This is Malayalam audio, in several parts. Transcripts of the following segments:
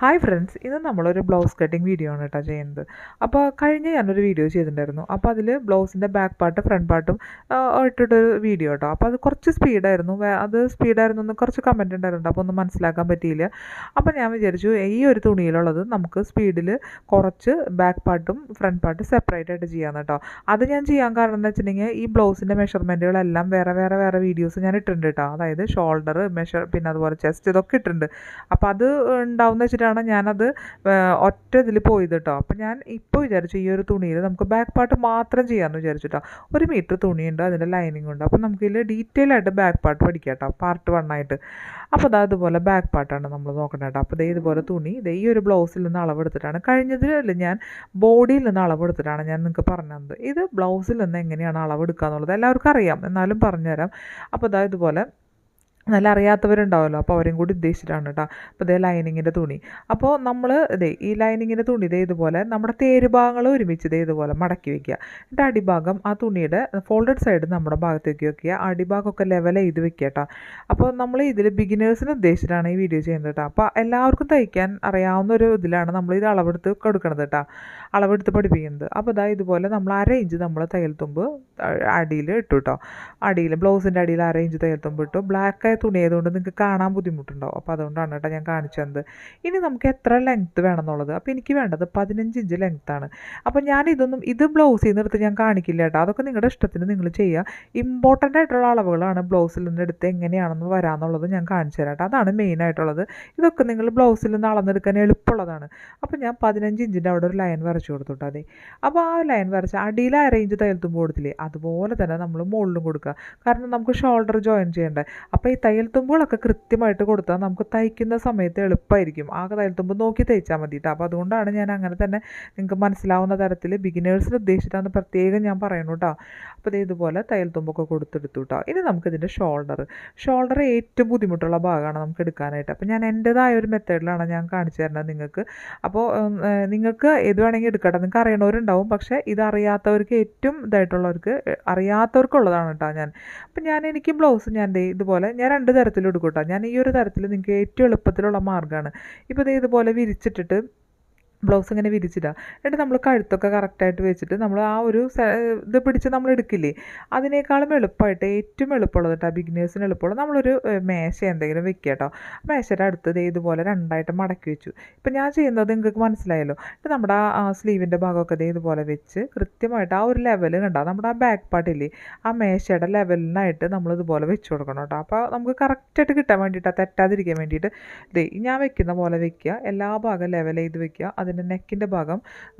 ഹായ് ഫ്രണ്ട്സ് ഇന്ന് നമ്മളൊരു ബ്ലൗസ് കട്ടിങ് വീഡിയോ ആണ് കേട്ടോ ചെയ്യുന്നത്. അപ്പോൾ കഴിഞ്ഞ് ഞാനൊരു വീഡിയോ ചെയ്തിട്ടുണ്ടായിരുന്നു. അപ്പോൾ അതിൽ ബ്ലൗസിന്റെ ബാക്ക് പാർട്ട് ഫ്രണ്ട് പാർട്ടും ഇട്ടിട്ടൊരു വീഡിയോ കേട്ടോ അപ്പോൾ അത് കുറച്ച് സ്പീഡായിരുന്നു അത് സ്പീഡായിരുന്നു എന്ന് കുറച്ച് കമന്റ് ഉണ്ടായിരുന്നു അപ്പോൾ ഒന്നും മനസ്സിലാക്കാൻ പറ്റിയില്ല. അപ്പോൾ ഞാൻ വിചാരിച്ചു ഈ ഒരു തുണിയിലുള്ളത് നമുക്ക് സ്പീഡിൽ കുറച്ച് ബാക്ക് പാർട്ടും ഫ്രണ്ട് പാർട്ടും സെപ്പറേറ്റ് ആയിട്ട് ചെയ്യാമെന്ന് കേട്ടോ അത് ഞാൻ ചെയ്യാൻ കാരണം എന്ന് വെച്ചിട്ടുണ്ടെങ്കിൽ ഈ ബ്ലൗസിന്റെ മെഷർമെന്റുകളെല്ലാം വേറെ വേറെ വേറെ വീഡിയോസ് ഞാൻ ഇട്ടിട്ടുണ്ട് കേട്ടോ അതായത് ഷോൾഡർ മെഷർ പിന്നെ അതുപോലെ ചെസ്റ്റ് ഇതൊക്കെ ഇട്ടിട്ടുണ്ട്. അപ്പോൾ അത് ഉണ്ടാവുന്ന വെച്ചിട്ടാണ് ഞാനത് ഒറ്റ ഇതിൽ പോയത് കേട്ടോ അപ്പം ഞാൻ ഇപ്പോൾ വിചാരിച്ചു ഈ ഒരു തുണിയിൽ നമുക്ക് ബാക്ക് പാർട്ട് മാത്രം ചെയ്യാമെന്ന് വിചാരിച്ചു കേട്ടോ ഒരു മീറ്റർ തുണിയുണ്ട് അതിന്റെ ലൈനിങ് ഉണ്ട്. അപ്പോൾ നമുക്കിതിൽ ഡീറ്റെയിൽ ആയിട്ട് ബാക്ക് പാർട്ട് പഠിക്കാം കേട്ടോ പാർട്ട് വൺ ആയിട്ട്. അപ്പോൾ അതാ ഇതുപോലെ ബാക്ക് പാർട്ടാണ് നമ്മൾ നോക്കുന്നത് കേട്ടോ അപ്പോൾ ഇതേ ഇതുപോലെ തുണി ഇതേ ഈ ഒരു ബ്ലൗസിൽ നിന്ന് അളവെടുത്തിട്ടാണ്. കഴിഞ്ഞതിൽ ഞാൻ ബോഡിയിൽ നിന്ന് അളവെടുത്തിട്ടാണ് ഞാൻ നിങ്ങൾക്ക് പറഞ്ഞത്. ഇത് ബ്ലൗസിൽ നിന്ന് എങ്ങനെയാണ് അളവെടുക്കുക എന്നുള്ളത് എല്ലാവർക്കും അറിയാം. എന്നാലും പറഞ്ഞുതരാം. അപ്പോൾ അതാ ഇതുപോലെ നല്ല അറിയാത്തവരുണ്ടാവുമല്ലോ അപ്പോൾ അവരെയും കൂടി ഉദ്ദേശിച്ചിട്ടാണ് കേട്ടോ അപ്പോൾ ഇതേ ലൈനിങ്ങിന്റെ തുണി. അപ്പോൾ നമ്മൾ ഇതേ ഈ ലൈനിങ്ങിന്റെ തുണി ഇതേ ഇതുപോലെ നമ്മുടെ തേരുഭാഗങ്ങൾ ഒരുമിച്ച് ഇതേ ഇതുപോലെ മടക്കി വയ്ക്കുക എന്നിട്ട് അടിഭാഗം ആ തുണിയുടെ ഫോൾഡഡ് സൈഡ് നമ്മുടെ ഭാഗത്തേക്ക് വയ്ക്കുക അടിഭാഗമൊക്കെ ലെവൽ ചെയ്ത് വയ്ക്കുക കേട്ടോ അപ്പോൾ നമ്മൾ ഇതിൽ ബിഗിനേഴ്സിന് ഉദ്ദേശിച്ചിട്ടാണ് ഈ വീഡിയോ ചെയ്യുന്നത് കേട്ടോ അപ്പോൾ എല്ലാവർക്കും തയ്ക്കാൻ അറിയാവുന്ന ഒരു ഇതിലാണ് നമ്മൾ ഇത് അളവെടുത്ത് കൊടുക്കണത് കേട്ടോ അളവെടുത്ത് പഠിപ്പിക്കുന്നത്. അപ്പോൾ ഇതാ ഇതുപോലെ നമ്മൾ അര ഇഞ്ച് നമ്മൾ തയ്യൽ തുമ്പ് അടിയിൽ ഇട്ടു കേട്ടോ അടിയിൽ ബ്ലൗസിന്റെ അടിയിൽ അര ഇഞ്ച് തയ്യൽ തുമ്പ് ഇട്ടു ബ്ലാക്ക് തുണി ആയതുകൊണ്ട് നിങ്ങൾക്ക് കാണാൻ ബുദ്ധിമുട്ടുണ്ടാവും. അപ്പോൾ അതുകൊണ്ടാണ് കേട്ടോ ഞാൻ കാണിച്ചു തന്നത് ഇനി നമുക്ക് എത്ര ലെങ്ത്ത് വേണം എന്നുള്ളത് അപ്പോൾ എനിക്ക് വേണ്ടത് പതിനഞ്ച് ഇഞ്ച് ലെങ്ത്താണ് അപ്പോൾ ഞാൻ ഇതൊന്നും ഇത് ബ്ലൗസ് നിന്ന് എടുത്ത് ഞാൻ കാണിക്കില്ല കേട്ടോ അതൊക്കെ നിങ്ങളുടെ ഇഷ്ടത്തിന് നിങ്ങൾ ചെയ്യുക ഇമ്പോർട്ടന്റ് ആയിട്ടുള്ള അളവുകളാണ് ബ്ലൗസിൽ നിന്ന് എടുത്ത് എങ്ങനെയാണെന്ന് വരാമെന്നുള്ളത് ഞാൻ കാണിച്ചു തരാം കേട്ടോ അതാണ് മെയിൻ ആയിട്ടുള്ളത്. ഇതൊക്കെ നിങ്ങൾ ബ്ലൗസിൽ നിന്ന് അളന്നെടുക്കാൻ എളുപ്പമുള്ളതാണ്. അപ്പോൾ ഞാൻ പതിനഞ്ച് ഇഞ്ചിന്റെ അവിടെ ഒരു ലൈൻ വരച്ചു കൊടുത്തു കൊടുത്തോട്ടെ അതെ. അപ്പോൾ ആ ലൈൻ വരച്ച അടിയിൽ ആ റേഞ്ച് തയ്യൽത്തുമ്പോൾ കൊടുത്തില്ലേ? അതുപോലെ തന്നെ നമ്മൾ മുകളിലും കൊടുക്കുക. കാരണം നമുക്ക് ഷോൾഡർ ജോയിൻ ചെയ്യേണ്ടേ? അപ്പോൾ ഈ തയ്യൽ തുമ്പുകളൊക്കെ കൃത്യമായിട്ട് കൊടുത്താൽ നമുക്ക് തയ്ക്കുന്ന സമയത്ത് എളുപ്പമായിരിക്കും ആ തയ്യൽ തുമ്പ് നോക്കി തയ്ച്ചാൽ മതി അപ്പോൾ അതുകൊണ്ടാണ് ഞാൻ അങ്ങനെ തന്നെ നിങ്ങൾക്ക് മനസ്സിലാവുന്ന തരത്തിൽ ബിഗിനേഴ്സിന് ഉദ്ദേശിച്ചിട്ടാണ് പ്രത്യേകം ഞാൻ പറയുന്നു കേട്ടോ അപ്പോൾ ഇത് ഇതുപോലെ തയ്യൽ തുമ്പൊക്കെ കൊടുത്തെടുത്തു കേട്ടോ ഇനി നമുക്കിതിന്റെ ഷോൾഡർ ഷോൾഡർ ഏറ്റവും ബുദ്ധിമുട്ടുള്ള ഭാഗമാണ് നമുക്ക് എടുക്കാനായിട്ട്. അപ്പോൾ ഞാൻ എന്റെതായ ഒരു മെത്തേഡിലാണ് ഞാൻ കാണിച്ചു തരുന്നത് നിങ്ങൾക്ക്. അപ്പോൾ നിങ്ങൾക്ക് ഏത് വേണമെങ്കിൽ എടുക്കട്ടെ. നിങ്ങൾക്ക് അറിയണവരുണ്ടാവും. പക്ഷേ ഇത് അറിയാത്തവർക്ക് ഏറ്റവും ഇതായിട്ടുള്ളവർക്ക് അറിയാത്തവർക്കുള്ളതാണ് കേട്ടോ ഞാൻ. അപ്പം ഞാൻ എനിക്ക് ബ്ലൗസ് ഞാൻ ഇതുപോലെ ഞാൻ രണ്ട് തരത്തിൽ എടുക്കും കേട്ടോ ഞാൻ ഈ ഒരു തരത്തിൽ നിങ്ങൾക്ക് ഏറ്റവും എളുപ്പത്തിലുള്ള മാർഗമാണ്. ഇപ്പോൾ ദേ ഇതുപോലെ വിരിച്ചിട്ടിട്ട് ബ്ലൗസ് ഇങ്ങനെ വിരിച്ചിടുക എന്നിട്ട് നമ്മൾ കഴുത്തൊക്കെ കറക്റ്റായിട്ട് വെച്ചിട്ട് നമ്മൾ ആ ഒരു ഇത് പിടിച്ച് നമ്മൾ എടുക്കില്ലേ? അതിനേക്കാളും എളുപ്പമായിട്ട് ഏറ്റവും എളുപ്പമുള്ളത് കേട്ടോ ബിഗിനേഴ്സിന് എളുപ്പമുള്ളത് നമ്മളൊരു മേശ എന്തെങ്കിലും വെക്കുക കേട്ടോ മേശയുടെ അടുത്തത് ഇതുപോലെ രണ്ടായിട്ട് മടക്കി വെച്ചു. ഇപ്പം ഞാൻ ചെയ്യുന്നത് നിങ്ങൾക്ക് മനസ്സിലായല്ലോ. എന്നിട്ട് നമ്മുടെ ആ സ്ലീവിന്റെ ഭാഗമൊക്കെ ദേ ഇതുപോലെ വെച്ച് കൃത്യമായിട്ട് ആ ഒരു ലെവൽ കണ്ടോ? നമ്മുടെ ആ ബാക്ക് പാർട്ടില്ലേ ആ മേശയുടെ ലെവലിനായിട്ട് നമ്മൾ ഇതുപോലെ വെച്ച് കൊടുക്കണം കേട്ടോ അപ്പോൾ നമുക്ക് കറക്റ്റായിട്ട് കിട്ടാൻ വേണ്ടിയിട്ട് തെറ്റാതിരിക്കാൻ വേണ്ടിയിട്ട് ഞാൻ വെക്കുന്ന പോലെ വെക്കുക. എല്ലാ ഭാഗം ലെവൽ ചെയ്ത് വെക്കുക. അതിന്റെ നെക്കിന്റെ ഭാഗം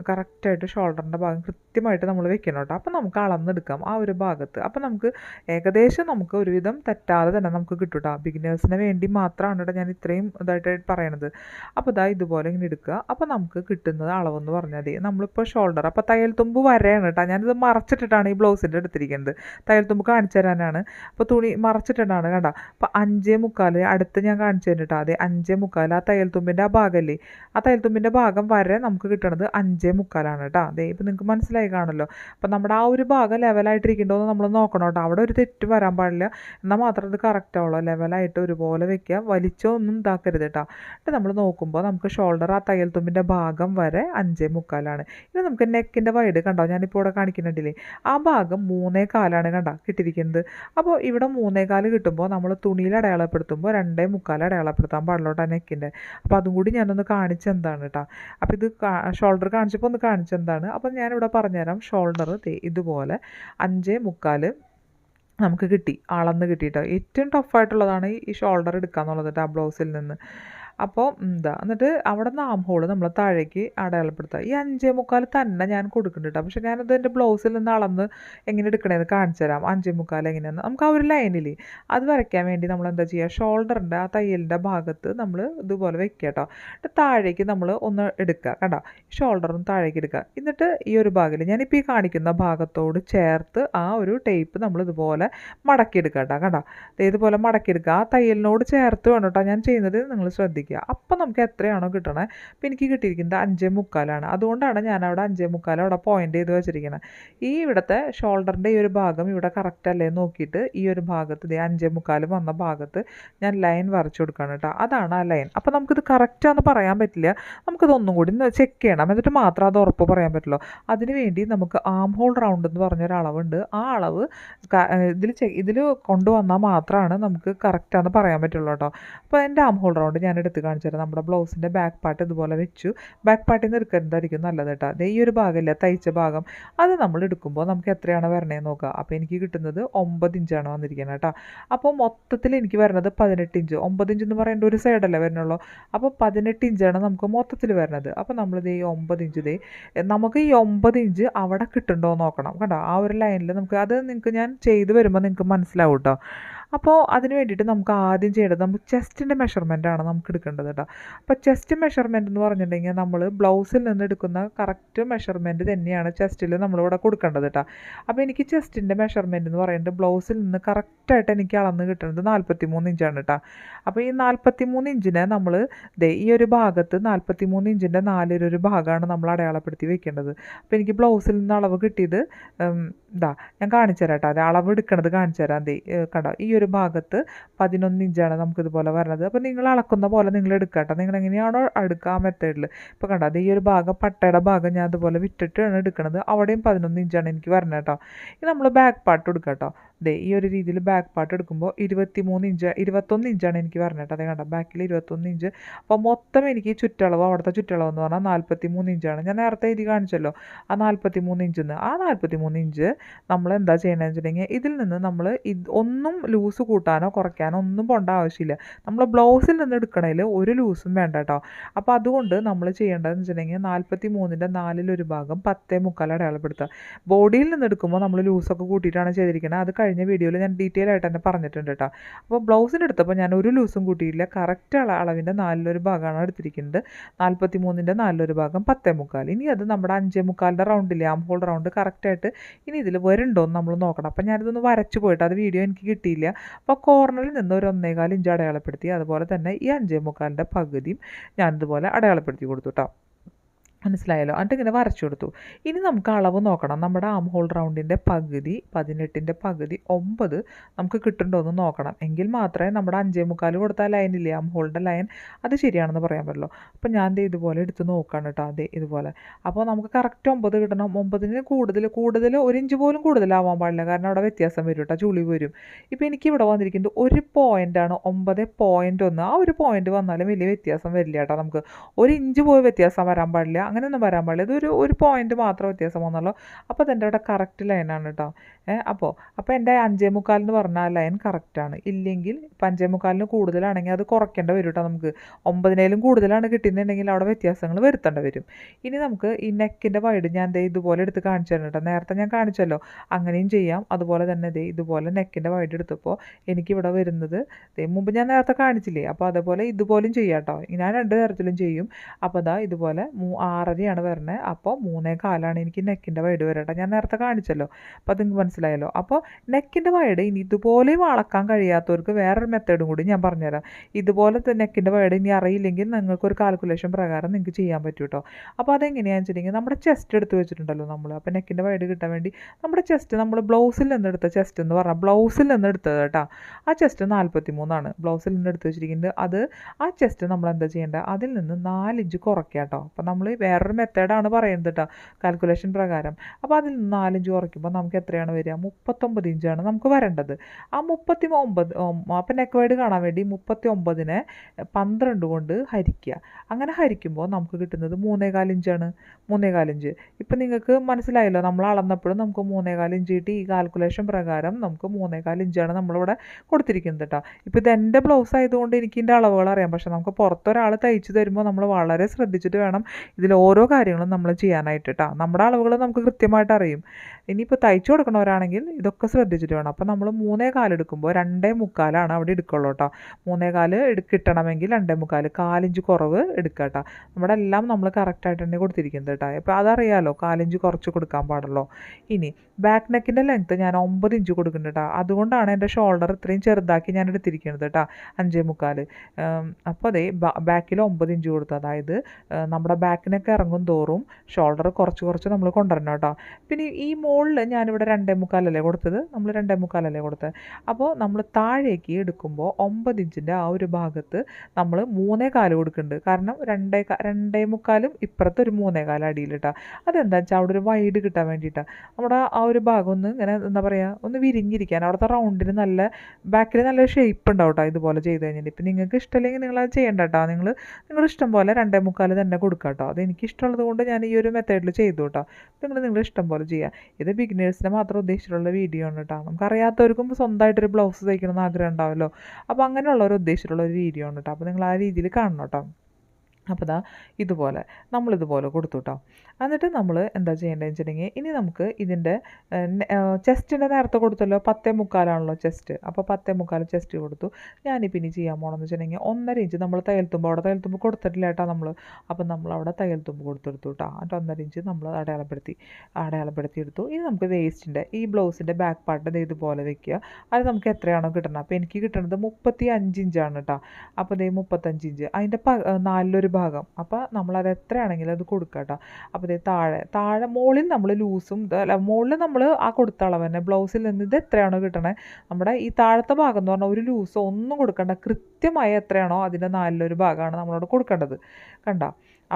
കറക്റ്റായിട്ട് ഷോൾഡറിന്റെ ഭാഗം കൃത്യമായിട്ട് നമ്മൾ വെക്കണം കേട്ടോ. അപ്പോൾ നമുക്ക് അളന്നെടുക്കാം ആ ഒരു ഭാഗത്ത്. അപ്പോൾ നമുക്ക് ഏകദേശം നമുക്ക് ഒരുവിധം തെറ്റാതെ തന്നെ നമുക്ക് കിട്ടും കേട്ടോ. ബിഗിനേഴ്സിന് വേണ്ടി മാത്രമാണ് കേട്ടോ ഞാൻ ഇത്രയും ഇതായിട്ട് പറയണത്. അപ്പോൾ ഇതാ ഇതുപോലെ ഇങ്ങനെ എടുക്കുക. അപ്പോൾ നമുക്ക് കിട്ടുന്നത് അളവെന്ന് പറഞ്ഞാൽ മതി. നമ്മളിപ്പോൾ ഷോൾഡർ. അപ്പോൾ തയ്യൽ തുമ്പ് വരെയാണ് കേട്ടോ. ഞാനിത് മറച്ചിട്ടിട്ടാണ് ഈ ബ്ലൗസിന്റെ എടുത്തിരിക്കുന്നത്. തയ്യൽ തുമ്പ് കാണിച്ചു തരാനാണ്. അപ്പോൾ തുണി മറച്ചിട്ടിട്ടാണ് കണ്ട. അപ്പോൾ അഞ്ചേ മുക്കാൽ അടുത്ത് ഞാൻ കാണിച്ചു തന്നിട്ടാ അതെ അഞ്ചേ മുക്കാൽ ആ തയ്യൽ തുമ്പിന്റെ ആ ഭാഗമല്ലേ? ആ തയ്യൽ തുമ്പിന്റെ ഭാഗം വരെ നമുക്ക് കിട്ടണത് അഞ്ചേ മുക്കാലാണ് കേട്ടോ. അതെ ഇപ്പം നിങ്ങൾക്ക് മനസ്സിലായി കാണുമല്ലോ. അപ്പം നമ്മുടെ ആ ഒരു ഭാഗം ലെവലായിട്ടിരിക്കണ്ടോ എന്ന് നമ്മൾ നോക്കണം കേട്ടോ. അവിടെ ഒരു തെറ്റ് വരാൻ പാടില്ല. എന്നാൽ മാത്രം ഇത് കറക്റ്റ് ആവുള്ളൂ. ലെവലായിട്ട് ഒരുപോലെ വെക്കുക. വലിച്ചോ ഒന്നും ഇതാക്കരുത് കേട്ടോ. എന്നിട്ട് നമ്മൾ നോക്കുമ്പോൾ നമുക്ക് ഷോൾഡർ ആ തയ്യൽ തുമ്പിന്റെ ഭാഗം വരെ അഞ്ചേ മുക്കാലാണ്. ഇനി നമുക്ക് നെക്കിന്റെ വൈഡ് കണ്ടോ? ഞാനിപ്പോൾ ഇവിടെ കാണിക്കുന്നുണ്ടല്ലേ. ആ ഭാഗം മൂന്നേ കാലാണ് കണ്ടോ കിട്ടിയിരിക്കുന്നത്. അപ്പോൾ ഇവിടെ മൂന്നേ കാൽ കിട്ടുമ്പോൾ നമ്മൾ തുണിയിൽ അടയാളപ്പെടുത്തുമ്പോൾ രണ്ടേ മുക്കാൽ അടയാളപ്പെടുത്താൻ പാടില്ലോട്ടോ നെക്കിന്റെ അപ്പോൾ അതും കൂടി ഞാനൊന്ന് കാണിച്ചെന്താണ് കേട്ടോ. അപ്പോൾ ഇത് ഷോൾഡർ കാണിച്ചപ്പോൾ ഒന്ന് കാണിച്ചെന്താണ്? അപ്പം ഞാനിവിടെ പറഞ്ഞുതരാം. ഷോൾഡർ ഇതുപോലെ അഞ്ച് മുക്കാൽ നമുക്ക് കിട്ടി. അളന്ന് കിട്ടിയിട്ടോ ഏറ്റവും ടഫായിട്ടുള്ളതാണ് ഈ ഷോൾഡർ എടുക്കുക എന്നുള്ളത് ആ ബ്ലൗസിൽ നിന്ന്. അപ്പോൾ എന്താ എന്നിട്ട് അവിടെ നിന്ന് ആം നമ്മൾ താഴേക്ക് അടയാളപ്പെടുത്തുക. ഈ അഞ്ചേ മുക്കാൽ തന്നെ ഞാൻ കൊടുക്കുന്നുണ്ട് പക്ഷേ ഞാനത് എന്റെ ബ്ലൗസിൽ നിന്ന് അളന്ന് എങ്ങനെ എടുക്കണേന്ന് കാണിച്ചു തരാം. അഞ്ചേ മുക്കാൽ എങ്ങനെയാണെന്ന് നമുക്ക് ആ ഒരു ലൈനിൽ അത് വരയ്ക്കാൻ വേണ്ടി നമ്മൾ എന്താ ചെയ്യുക? ഷോൾഡറിന്റെ ആ തയ്യലിന്റെ ഭാഗത്ത് നമ്മൾ ഇതുപോലെ വെക്കുക കേട്ടോ എന്നിട്ട് താഴേക്ക് നമ്മൾ ഒന്ന് എടുക്കുക കണ്ടോ? ഷോൾഡറും താഴേക്ക് എടുക്കുക. എന്നിട്ട് ഈ ഒരു ഭാഗത്തിൽ ഞാനിപ്പോൾ ഈ കാണിക്കുന്ന ഭാഗത്തോട് ചേർത്ത് ആ ഒരു ടേപ്പ് നമ്മൾ ഇതുപോലെ മടക്കിയെടുക്കുക കേട്ടോ കണ്ടോ? ഇതുപോലെ മടക്കിയെടുക്കുക ആ തയ്യലിനോട് ചേർത്ത് വേണം കേട്ടോ ഞാൻ ചെയ്യുന്നത് നിങ്ങൾ ശ്രദ്ധിക്കുക. വയ്ക്കുക അപ്പം നമുക്ക് എത്രയാണോ കിട്ടണത് അപ്പം എനിക്ക് കിട്ടിയിരിക്കുന്നത് അഞ്ചേ മുക്കാലാണ്. അതുകൊണ്ടാണ് ഞാൻ അവിടെ അഞ്ചേ മുക്കാൽ അവിടെ പോയിന്റ് ചെയ്ത് വെച്ചിരിക്കുന്നത് ഈ ഇവിടുത്തെ ഷോൾഡറിന്റെ ഈ ഒരു ഭാഗം ഇവിടെ കറക്റ്റ് അല്ലേ നോക്കിയിട്ട് ഈ ഒരു ഭാഗത്ത് ഇതേ അഞ്ചേ മുക്കാൽ വന്ന ഭാഗത്ത് ഞാൻ ലൈൻ വരച്ചു കൊടുക്കുകയാണ് കേട്ടോ. അതാണ് ആ ലൈൻ അപ്പോൾ നമുക്കിത് കറക്റ്റാന്ന് പറയാൻ പറ്റില്ല. നമുക്കിത് ഒന്നും കൂടി ചെക്ക് ചെയ്യണം. എന്നിട്ട് മാത്രം അത് ഉറപ്പ് പറയാൻ പറ്റുള്ളൂ. അതിന് വേണ്ടി നമുക്ക് ആം ഹോൾ റൗണ്ട് എന്ന് പറഞ്ഞൊരു അളവുണ്ട്. ആ അളവ് ഇതിൽ ഇതിൽ കൊണ്ടുവന്നാൽ മാത്രമാണ് നമുക്ക് കറക്റ്റാന്ന് പറയാൻ പറ്റുള്ളൂ കേട്ടോ. അപ്പോൾ എന്റെ ആം ഹോൾ റൗണ്ട് ഞാൻ എടുത്ത് കാണിച്ചു തരാം നമ്മുടെ ബ്ലൗസിന്റെ ബാക്ക് പാർട്ട് ഇതുപോലെ വെച്ചു. ബാക്ക് പാർട്ടിൽ നിന്ന് എടുക്കുന്നതായിരിക്കും നല്ലത് കേട്ടോ. ദേ ഈ ഒരു ഭാഗമില്ല തയ്ച്ച ഭാഗം. അത് നമ്മൾ എടുക്കുമ്പോൾ നമുക്ക് എത്രയാണ് വരണേന്ന് നോക്കുക അപ്പോൾ എനിക്ക് കിട്ടുന്നത് ഒമ്പത് ഇഞ്ചാണ് വന്നിരിക്കുന്നത് കേട്ടോ. അപ്പോൾ മൊത്തത്തിൽ എനിക്ക് വരുന്നത് പതിനെട്ട് ഇഞ്ച്. ഒമ്പത് ഇഞ്ച് എന്ന് പറയേണ്ട ഒരു സൈഡല്ലേ വരുന്നുള്ളൂ? അപ്പോൾ പതിനെട്ട് ഇഞ്ചാണ് നമുക്ക് മൊത്തത്തിൽ വരുന്നത് അപ്പോൾ നമ്മൾ ദേ ഈ ഒമ്പത് ഇഞ്ച് ഇതേ നമുക്ക് ഈ ഒമ്പത് ഇഞ്ച് അവിടെ കിട്ടുന്നുണ്ടോ നോക്കണം കേട്ടോ. ആ ഒരു ലൈനിൽ നമുക്ക് അത് നിങ്ങൾക്ക് ഞാൻ ചെയ്ത് വരുമ്പോൾ നിങ്ങൾക്ക് മനസ്സിലാവും കേട്ടോ. അപ്പോൾ അതിന് വേണ്ടിയിട്ട് നമുക്ക് ആദ്യം ചെയ്യേണ്ടത് നമുക്ക് ചെസ്റ്റിന്റെ മെഷർമെന്റാണ് നമുക്ക് എടുക്കേണ്ടത് കേട്ടോ. അപ്പോൾ ചെസ്റ്റ് മെഷർമെന്റ് എന്ന് പറഞ്ഞിട്ടുണ്ടെങ്കിൽ നമ്മൾ ബ്ലൗസിൽ നിന്ന് എടുക്കുന്ന കറക്റ്റ് മെഷർമെന്റ് തന്നെയാണ് ചെസ്റ്റിൽ നമ്മളിവിടെ കൊടുക്കേണ്ടത് കേട്ടോ. അപ്പോൾ എനിക്ക് ചെസ്റ്റിന്റെ മെഷർമെന്റ് എന്ന് പറയുന്നത് ബ്ലൗസിൽ നിന്ന് കറക്റ്റായിട്ട് എനിക്ക് അളന്ന് കിട്ടുന്നത് നാൽപ്പത്തി മൂന്ന് ഇഞ്ചാണ് കേട്ടോ. അപ്പോൾ ഈ നാൽപ്പത്തി മൂന്ന് ഇഞ്ചിനെ നമ്മൾ ദേ ഈ ഒരു ഭാഗത്ത് നാൽപ്പത്തി മൂന്ന് ഇഞ്ചിന്റെ നാലിലൊരു ഭാഗമാണ് നമ്മൾ അടയാളപ്പെടുത്തി വെക്കേണ്ടത്. അപ്പോൾ എനിക്ക് ബ്ലൗസിൽ നിന്ന് അളവ് കിട്ടിയത് ഇതാ ഞാൻ കാണിച്ചു തരാം കേട്ടോ. അത് അളവ് എടുക്കണത് കാണിച്ചു തരാം ദേ കണ്ടോ? ഈ ഒരു ഭാഗത്ത് പതിനൊന്ന് ഇഞ്ചാണ് നമുക്കിതുപോലെ വരുന്നത് അപ്പോൾ നിങ്ങൾ അളക്കുന്ന പോലെ നിങ്ങൾ എടുക്കുക കേട്ടോ. നിങ്ങൾ എങ്ങനെയാണോ എടുക്കുക ആ മെത്തേഡിൽ ഇപ്പോൾ കണ്ടോ അത് ഈ ഒരു ഭാഗം പട്ടയുടെ ഭാഗം ഞാൻ അതുപോലെ വിട്ടിട്ടാണ് എടുക്കുന്നത് അവിടെയും പതിനൊന്ന് ഇഞ്ചാണ് എനിക്ക് വരണത് കേട്ടോ. ഇനി നമ്മൾ ബാക്ക് പാർട്ട് എടുക്കാം കേട്ടോ. ദേ ഈ ഒരു രീതിയിൽ ബാക്ക് പാർട്ട് എടുക്കുമ്പോൾ ഇരുപത്തി മൂന്ന് ഇഞ്ച് ഇരുപത്തൊന്ന് ഇഞ്ചാണ് എനിക്ക് പറഞ്ഞത് കേട്ടോ. അതേ കണ്ടോ ബാക്കിൽ ഇരുപത്തൊന്ന് ഇഞ്ച് അപ്പോൾ മൊത്തം എനിക്ക് ചുറ്റളവ് അവിടുത്തെ ചുറ്റളവ് എന്ന് പറഞ്ഞാൽ നാൽപ്പത്തി മൂന്ന് ഇഞ്ചാണ് ഞാൻ നേരത്തെ ഇത് കാണിച്ചല്ലോ. ആ നാൽപ്പത്തി മൂന്ന് ഇഞ്ച് ആ നാൽപ്പത്തി മൂന്ന് ഇഞ്ച് നമ്മൾ എന്താ ചെയ്യണമെന്ന് വെച്ചിട്ടുണ്ടെങ്കിൽ ഇതിൽ നിന്ന് നമ്മൾ ഇത് ഒന്നും ലൂസ് കൂട്ടാനോ കുറയ്ക്കാനോ ഒന്നും പോകേണ്ട ആവശ്യമില്ല. നമ്മൾ ബ്ലൗസിൽ നിന്ന് എടുക്കണതിൽ ഒരു ലൂസും വേണ്ട കേട്ടോ. അപ്പോൾ അതുകൊണ്ട് നമ്മൾ ചെയ്യേണ്ടതെന്ന് വെച്ചിട്ടുണ്ടെങ്കിൽ നാൽപ്പത്തി മൂന്നിന്റെ നാലിലൊരു ഭാഗം പത്തേ മുക്കാൽ അടയാളപ്പെടുത്തുക. ബോഡിയിൽ നിന്ന് എടുക്കുമ്പോൾ നമ്മൾ ലൂസൊക്കെ കൂട്ടിയിട്ടാണ് ചെയ്തിരിക്കുന്നത് അത് കഴിഞ്ഞ വീഡിയോയിൽ ഞാൻ ഡീറ്റെയിൽ ആയിട്ട് തന്നെ പറഞ്ഞിട്ടുണ്ട് കേട്ടോ അപ്പോൾ ബ്ലൗസിന് എടുത്തപ്പോൾ ഞാൻ ഒരു ലൂസും കൂട്ടിയില്ല കറക്റ്റ് അള അളവിന്റെ നാലിലൊരു ഭാഗമാണ് എടുത്തിരിക്കുന്നത്. നാൽപ്പത്തി മൂന്നിന്റെ നാലിലൊരു ഭാഗം പത്തേ മുക്കാൽ ഇനി അത് നമ്മുടെ അഞ്ചേ മുക്കാലിന്റെ റൗണ്ടില്ലേ ആം ഹോൾ റൗണ്ട് കറക്റ്റായിട്ട് ഇനി ഇതിൽ വരുന്നുണ്ടോ എന്ന് നമ്മൾ നോക്കണം. അപ്പോൾ ഞാനിതൊന്ന് വരച്ചു പോയിട്ട് അത് വീഡിയോ എനിക്ക് കിട്ടിയില്ല. അപ്പോൾ കോർണറിൽ നിന്ന് ഒരു ഒന്നേകാൽ ഇഞ്ച് അടയാളപ്പെടുത്തി. അതുപോലെ തന്നെ ഈ അഞ്ചേ മുക്കാലിന്റെ പകുതിയും ഞാനിതുപോലെ അടയാളപ്പെടുത്തി കൊടുത്തു കേട്ടോ മനസ്സിലായല്ലോ? എന്നിട്ട് ഇങ്ങനെ വരച്ചു കൊടുത്തു. ഇനി നമുക്ക് അളവ് നോക്കണം. നമ്മുടെ ആം ഹോൾ റൗണ്ടിന്റെ പകുതി പതിനെട്ടിന്റെ പകുതി ഒമ്പത് നമുക്ക് കിട്ടുന്നുണ്ടോ എന്ന് നോക്കണം. എങ്കിൽ മാത്രമേ നമ്മുടെ അഞ്ചേ മുക്കാൽ കൊടുത്ത ലൈനില്ലേ ആം ഹോളിന്റെ ലൈൻ അത് ശരിയാണെന്ന് പറയാൻ പറ്റുള്ളൂ. അപ്പോൾ ഞാൻ ദേ ഇതുപോലെ എടുത്ത് നോക്കുകയാണ് കേട്ടോ. അതെ ഇതുപോലെ. അപ്പോൾ നമുക്ക് കറക്റ്റ് ഒമ്പത് കിട്ടണം. ഒമ്പതിന് കൂടുതൽ കൂടുതൽ ഒരു ഇഞ്ച് പോലും കൂടുതലാവാൻ പാടില്ല. കാരണം അവിടെ വ്യത്യാസം വരും കേട്ടോ. ചുളി വരും. ഇപ്പോൾ എനിക്ക് ഇവിടെ വന്നിരിക്കുന്നത് ഒരു പോയിന്റാണ് ഒമ്പത് പോയിന്റ് ഒന്ന്. ആ ഒരു പോയിന്റ് വന്നാലും വലിയ വ്യത്യാസം വരില്ല കേട്ടോ നമുക്ക്. ഒരു ഇഞ്ച് പോയി വ്യത്യാസം വരാൻ പാടില്ല. അങ്ങനെയൊന്നും വരാൻ പാടില്ല. ഇതൊരു ഒരു പോയിന്റ് മാത്രം വ്യത്യാസം വന്നുള്ളൂ അപ്പോൾ അതെന്റെ അവിടെ കറക്റ്റ് ലൈനാണ് കേട്ടോ അപ്പോൾ അപ്പോൾ എന്റെ അഞ്ചേ മുക്കാൽ എന്ന് പറഞ്ഞാൽ ആ ലൈൻ കറക്റ്റാണ് ഇല്ലെങ്കിൽ ഇപ്പം അഞ്ചേ മുക്കാലിന് കൂടുതലാണെങ്കിൽ അത് കുറയ്ക്കേണ്ട വരും കേട്ടോ നമുക്ക്. ഒമ്പതിനേലും കൂടുതലാണ് കിട്ടുന്നുണ്ടെങ്കിൽ അവിടെ വ്യത്യാസങ്ങൾ വരുത്തേണ്ടി വരും. ഇനി നമുക്ക് ഈ നെക്കിന്റെ വൈഡ് ഞാൻ ദേ ഇതുപോലെ എടുത്ത് കാണിച്ചു തരണം കേട്ടോ നേരത്തെ ഞാൻ കാണിച്ചല്ലോ. അങ്ങനെയും ചെയ്യാം. അതുപോലെ തന്നെ ദേ ഇതുപോലെ നെക്കിന്റെ വൈഡ് എടുത്തപ്പോൾ എനിക്കിവിടെ വരുന്നത് ദേ മുമ്പ് ഞാൻ നേരത്തെ കാണിച്ചില്ലേ? അപ്പോൾ അതേപോലെ ഇതുപോലും ചെയ്യാം കേട്ടോ ഞാൻ രണ്ട് തരത്തിലും ചെയ്യും. അപ്പോൾ അതാ ഇതുപോലെ മൂ ആറരയാണ് വരുന്നത് അപ്പോൾ മൂന്നേ കാലാണ് എനിക്ക് നെക്കിന്റെ വൈഡ് വരട്ടെ ഞാൻ നേരത്തെ കാണിച്ചല്ലോ. അപ്പോൾ അത് നിങ്ങൾക്ക് മനസ്സിലായല്ലോ. അപ്പോൾ നെക്കിന്റെ വൈഡ് ഇനി ഇതുപോലെ വളക്കാൻ കഴിയാത്തവർക്ക് വേറൊരു മെത്തേഡും കൂടി ഞാൻ പറഞ്ഞുതരാം. ഇതുപോലത്തെ നെക്കിന്റെ വൈഡ് ഇനി അറിയില്ലെങ്കിൽ നിങ്ങൾക്കൊരു കാൽക്കുലേഷൻ പ്രകാരം നിങ്ങൾക്ക് ചെയ്യാൻ പറ്റും കേട്ടോ അപ്പോൾ അതെങ്ങനെയാണെന്ന് വെച്ചിട്ടുണ്ടെങ്കിൽ നമ്മുടെ ചെസ്റ്റ് എടുത്ത് വെച്ചിട്ടുണ്ടല്ലോ നമ്മൾ അപ്പോൾ നെക്കിന്റെ വൈഡ് കിട്ടാൻ വേണ്ടി നമ്മുടെ ചെസ്റ്റ് നമ്മൾ ബ്ലൗസിൽ നിന്ന് എടുത്ത ചെസ്റ്റ് എന്ന് പറഞ്ഞാൽ ബ്ലൗസിൽ നിന്ന് എടുത്തത് കേട്ടോ ആ ചെസ്റ്റ് നാൽപ്പത്തി മൂന്നാണ് ബ്ലൗസിൽ നിന്ന് എടുത്ത് വെച്ചിരിക്കുന്നത്. അത് ആ ചെസ്റ്റ് നമ്മൾ എന്താ ചെയ്യേണ്ടത് അതിൽ നിന്ന് നാലിഞ്ച് കുറയ്ക്കുക കേട്ടോ അപ്പോൾ നമ്മൾ വേറൊരു മെത്തേഡാണ് പറയുന്നത് കേട്ടോ കാൽക്കുലേഷൻ പ്രകാരം. അപ്പോൾ അതിൽ നിന്ന് നാലിഞ്ച് കുറയ്ക്കുമ്പോൾ നമുക്ക് എത്രയാണ് വരിക? മുപ്പത്തൊമ്പത് ഇഞ്ചാണ് നമുക്ക് വരേണ്ടത്. ആ മുപ്പത്തി ഒമ്പത് അപ്പോൾ നെക്ക് വൈഡ് കാണാൻ വേണ്ടി മുപ്പത്തി ഒമ്പതിനെ പന്ത്രണ്ട് കൊണ്ട് ഹരിക്കുക. അങ്ങനെ ഹരിക്കുമ്പോൾ നമുക്ക് കിട്ടുന്നത് മൂന്നേകാൽ ഇഞ്ച്. ഇപ്പം നിങ്ങൾക്ക് മനസ്സിലായല്ലോ നമ്മൾ അളന്നപ്പോഴും നമുക്ക് മൂന്നേകാൽ ഇഞ്ച് കിട്ടി. ഈ കാൽക്കുലേഷൻ പ്രകാരം നമുക്ക് മൂന്നേകാൽ ഇഞ്ചാണ് നമ്മളിവിടെ കൊടുത്തിരിക്കുന്നത് കേട്ടോ ഇപ്പോൾ ഇത് എന്റെ ബ്ലൗസ് ആയതുകൊണ്ട് എനിക്ക് ഇതിന്റെ അളവുകൾ അറിയാം. പക്ഷേ നമുക്ക് പുറത്തൊരാൾ തയ്ച്ച് തരുമ്പോൾ നമ്മൾ വളരെ ശ്രദ്ധിച്ചിട്ട് വേണം ഇതിൽ ഓരോ കാര്യങ്ങളും നമ്മൾ ചെയ്യാനായിട്ട് കേട്ടോ നമ്മുടെ അളവുകൾ നമുക്ക് കൃത്യമായിട്ട് അറിയും. ഇനിയിപ്പോൾ തയ്ച്ചു കൊടുക്കണവരാണെങ്കിൽ ഇതൊക്കെ ശ്രദ്ധിച്ചിട്ട് വേണം. അപ്പോൾ നമ്മൾ മൂന്നേ കാലെടുക്കുമ്പോൾ രണ്ടേ മുക്കാലാണ് അവിടെ എടുക്കുള്ളൂ കേട്ടോ മൂന്നേ കാൽ കിട്ടണമെങ്കിൽ രണ്ടേ മുക്കാൽ കാലിഞ്ച് കുറവ് എടുക്കുക കേട്ടോ നമ്മുടെ എല്ലാം നമ്മൾ കറക്റ്റായിട്ട് തന്നെ കൊടുത്തിരിക്കുന്നത് കേട്ടോ അപ്പോൾ അതറിയാലോ കാലിഞ്ച് കുറച്ച് കൊടുക്കാൻ പാടുള്ളൂ. ഇനി ബാക്ക് നെക്കിന്റെ ലെങ്ത്ത് ഞാൻ ഒമ്പത് ഇഞ്ച് കൊടുക്കുന്നുണ്ട് കേട്ടോ അതുകൊണ്ടാണ് എന്റെ ഷോൾഡർ ഇത്രയും ചെറുതാക്കി ഞാൻ എടുത്തിരിക്കുന്നത് കേട്ടോ അഞ്ചേ മുക്കാൽ അപ്പോൾ അതേ ബാക്കിൽ ഒമ്പത് ഇഞ്ച് കൊടുത്തു. അതായത് നമ്മുടെ ബാക്ക് നമ്മുടെ ബാക്കിനൊക്കെ ഇറങ്ങും തോറും ഷോൾഡർ കുറച്ച് കുറച്ച് നമ്മൾ കൊണ്ടുവരണം കേട്ടോ. പിന്നെ ഈ മുകളിൽ ഞാനിവിടെ രണ്ടേ മുക്കാലല്ലേ കൊടുത്തത്? നമ്മൾ രണ്ടേ മുക്കാലല്ലേ കൊടുത്തത്? അപ്പോൾ നമ്മൾ താഴേക്ക് എടുക്കുമ്പോൾ ഒമ്പത് ഇഞ്ചിന്റെ ആ ഒരു ഭാഗത്ത് നമ്മൾ മൂന്നേ കാൽ കൊടുക്കുന്നുണ്ട്. കാരണം രണ്ടേ രണ്ടേ മുക്കാലും ഇപ്പുറത്ത് ഒരു മൂന്നേ കാല അടിയിൽ കേട്ടോ അതെന്താ വെച്ചാൽ അവിടെ ഒരു വൈഡ് കിട്ടാൻ വേണ്ടിയിട്ടാണ് നമ്മുടെ ആ ഒരു ഭാഗം ഒന്ന് ഇങ്ങനെ എന്താ പറയുക ഒന്ന് വിരിഞ്ഞിരിക്കാൻ അവിടുത്തെ റൗണ്ടിന് നല്ല ബാക്കിൽ നല്ല ഷേപ്പ് ഉണ്ടാവും കേട്ടോ ഇതുപോലെ ചെയ്ത് കഴിഞ്ഞിട്ട്. ഇപ്പം നിങ്ങൾക്ക് ഇഷ്ടമല്ലെങ്കിൽ നിങ്ങൾ അത് ചെയ്യണ്ട കേട്ടോ നിങ്ങൾ നിങ്ങളുടെ ഇഷ്ടം പോലെ രണ്ടേ മുക്കാൽ തന്നെ കൊടുക്കാം കേട്ടോ അത് എനിക്ക് ഇഷ്ടമുള്ളത് കൊണ്ട് ഞാൻ ഈ ഒരു മെത്തേഡിൽ ചെയ്തു കേട്ടോ നിങ്ങൾ നിങ്ങളുടെ ഇഷ്ടം പോലെ ചെയ്യുക ഇത് ബിഗിനേഴ്സിനെ മാത്രം ഉദ്ദേശിച്ചിട്ടുള്ള വീഡിയോ ആണ് കേട്ടോ നമുക്ക് അറിയാത്തവർക്കും സ്വന്തമായിട്ടൊരു ബ്ലൗസ് തയ്ക്കണം എന്ന് ആഗ്രഹം ഉണ്ടാവുമല്ലോ അപ്പോൾ അങ്ങനെയുള്ളവർ ഉദ്ദേശിച്ചിട്ടുള്ള ഒരു വീഡിയോ ആണ് കേട്ടോ അപ്പോൾ നിങ്ങൾ ആ രീതിയിൽ കാണണം കേട്ടോ അപ്പോൾ ദാ ഇതുപോലെ നമ്മളിതുപോലെ കൊടുത്തു കേട്ടോ എന്നിട്ട് നമ്മൾ എന്താ ചെയ്യേണ്ടതെന്ന് വെച്ചിട്ടുണ്ടെങ്കിൽ ഇനി നമുക്ക് ഇതിന്റെ ചെസ്റ്റിന്റെ നേരത്തെ കൊടുത്തല്ലോ പത്തേ മുക്കാലാണല്ലോ ചെസ്റ്റ്. അപ്പോൾ പത്തേ മുക്കാൽ ചെസ്റ്റ് കൊടുത്തു. ഞാനിപ്പോൾ ഇനി ചെയ്യാൻ പോകണമെന്ന് വെച്ചിട്ടുണ്ടെങ്കിൽ ഒന്നര ഇഞ്ച് നമ്മൾ തയ്യൽ തുമ്പ് അവിടെ തയ്യൽ തുമ്പ് കൊടുത്തിട്ടില്ല കേട്ടോ നമ്മൾ അപ്പോൾ നമ്മൾ അവിടെ തയ്യൽ തുമ്പ് കൊടുത്തെടുത്തു കേട്ടോ. എന്നിട്ട് ഒന്നര ഇഞ്ച് നമ്മൾ അടയാളപ്പെടുത്തി അടയാളപ്പെടുത്തി എടുത്തു. ഇനി നമുക്ക് വേസ്റ്റിന്റെ ഈ ബ്ലൗസിന്റെ ബാക്ക് പാർട്ടിന്റെ ഇതുപോലെ വെക്കുക. അത് നമുക്ക് എത്രയാണോ കിട്ടുന്നത് അപ്പോൾ എനിക്ക് കിട്ടുന്നത് മുപ്പത്തി അഞ്ച് ഇഞ്ചാണ് കേട്ടോ. അപ്പോൾ ദേ മുപ്പത്തഞ്ച് ഇഞ്ച്. അതിന്റെ പ നാലിലൊരു ഭാഗം അപ്പോൾ നമ്മളത് എത്രയാണെങ്കിലും അത് കൊടുക്കുക കേട്ടോ അപ്പോൾ ഇത് താഴെ താഴെ മുകളിൽ നമ്മൾ ലൂസും അല്ല മുകളിൽ നമ്മൾ ആ കൊടുത്ത അളവ് തന്നെ. ബ്ലൗസിൽ നിന്ന് ഇത് എത്രയാണോ കിട്ടണേ? നമ്മുടെ ഈ താഴത്തെ ഭാഗം എന്ന് പറഞ്ഞാൽ ഒരു ലൂസോ ഒന്നും കൊടുക്കണ്ട. കൃത്യമായി എത്രയാണോ അതിന്റെ നാലിലൊരു ഭാഗമാണ് നമ്മളോട് കൊടുക്കേണ്ടത്. കണ്ട?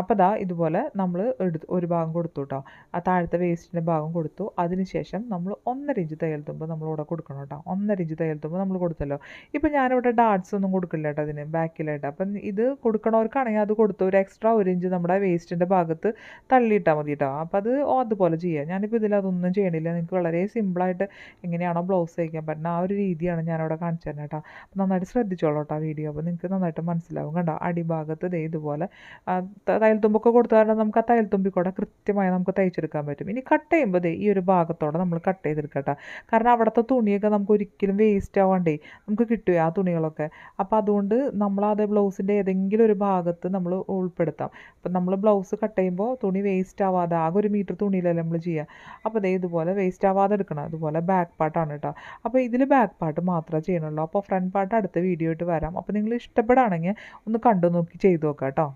അപ്പോൾ ദാ ഇതുപോലെ നമ്മൾ എടുത്ത് ഒരു ഭാഗം കൊടുത്തു കേട്ടോ ആ താഴത്തെ വേസ്റ്റിന്റെ ഭാഗം കൊടുത്തു. അതിനുശേഷം നമ്മൾ ഒന്നര ഇഞ്ച് തയ്യൽ തുമ്പ് നമ്മളിവിടെ കൊടുക്കണം കേട്ടോ ഒന്നര ഇഞ്ച് തയ്യൽ തുമ്പ് നമ്മൾ കൊടുത്തല്ലോ. ഇപ്പം ഞാനിവിടെ ഡാർട്സ് ഒന്നും കൊടുക്കില്ല കേട്ടോ അതിന് ബാക്കിലായിട്ട്. അപ്പം ഇത് കൊടുക്കണവർക്കാണെങ്കിൽ അത് കൊടുത്തു ഒരു എക്സ്ട്രാ ഒരു ഇഞ്ച് നമ്മുടെ വേസ്റ്റിന്റെ ഭാഗത്ത് തള്ളിയിട്ടാൽ മതി കേട്ടോ അപ്പോൾ അത് അതുപോലെ ചെയ്യുക ഞാനിപ്പോൾ ഇതിൽ അതൊന്നും ചെയ്യണില്ല. നിങ്ങൾക്ക് വളരെ സിമ്പിളായിട്ട് എങ്ങനെയാണോ ബ്ലൗസ് തയ്ക്കാൻ പറ്റുന്ന ആ ഒരു രീതിയാണ് ഞാനിവിടെ കാണിച്ചു തരുന്നത് കേട്ടോ നന്നായിട്ട് ശ്രദ്ധിച്ചോളൂ കേട്ടോ വീഡിയോ അപ്പോൾ നിങ്ങൾക്ക് നന്നായിട്ട് മനസ്സിലാവും കണ്ടോ? അടിഭാഗത്ത് ദേ ഇതുപോലെ തയ്യൽ തുമ്പൊക്കെ കൊടുത്തു കാരണം നമുക്ക് ആ തയ്യൽ തുമ്പി കൂടെ കൃത്യമായി നമുക്ക് തയ്ച്ചെടുക്കാൻ പറ്റും. ഇനി കട്ട് ചെയ്യുമ്പോൾ ഈ ഒരു ഭാഗത്തോടെ നമ്മൾ കട്ട് ചെയ്തെടുക്കട്ടെ. കാരണം അവിടുത്തെ തുണിയൊക്കെ നമുക്ക് ഒരിക്കലും വേസ്റ്റ് ആവാണ്ടേ നമുക്ക് കിട്ടുക ആ തുണികളൊക്കെ. അപ്പോൾ അതുകൊണ്ട് നമ്മൾ അത് ബ്ലൗസിന്റെ ഏതെങ്കിലും ഒരു ഭാഗത്ത് നമ്മൾ ഉൾപ്പെടുത്താം. അപ്പം നമ്മൾ ബ്ലൗസ് കട്ട് ചെയ്യുമ്പോൾ തുണി വേസ്റ്റ് ആവാതെ ആകെ ഒരു മീറ്റർ തുണിയിലല്ലേ നമ്മൾ ചെയ്യുക അപ്പോൾ അതേ ഇതുപോലെ വേസ്റ്റ് ആവാതെ എടുക്കണം. അതുപോലെ ബാക്ക് പാർട്ടാണ് കേട്ടോ അപ്പോൾ ഇതിൽ ബാക്ക് പാർട്ട് മാത്രമേ ചെയ്യണുള്ളൂ. അപ്പോൾ ഫ്രണ്ട് പാർട്ട് അടുത്ത വീഡിയോ ആയിട്ട് വരാം. അപ്പോൾ നിങ്ങൾ ഇഷ്ടപ്പെടുകയാണെങ്കിൽ ഒന്ന് കണ്ടു നോക്കി ചെയ്തു നോക്കാം കേട്ടോ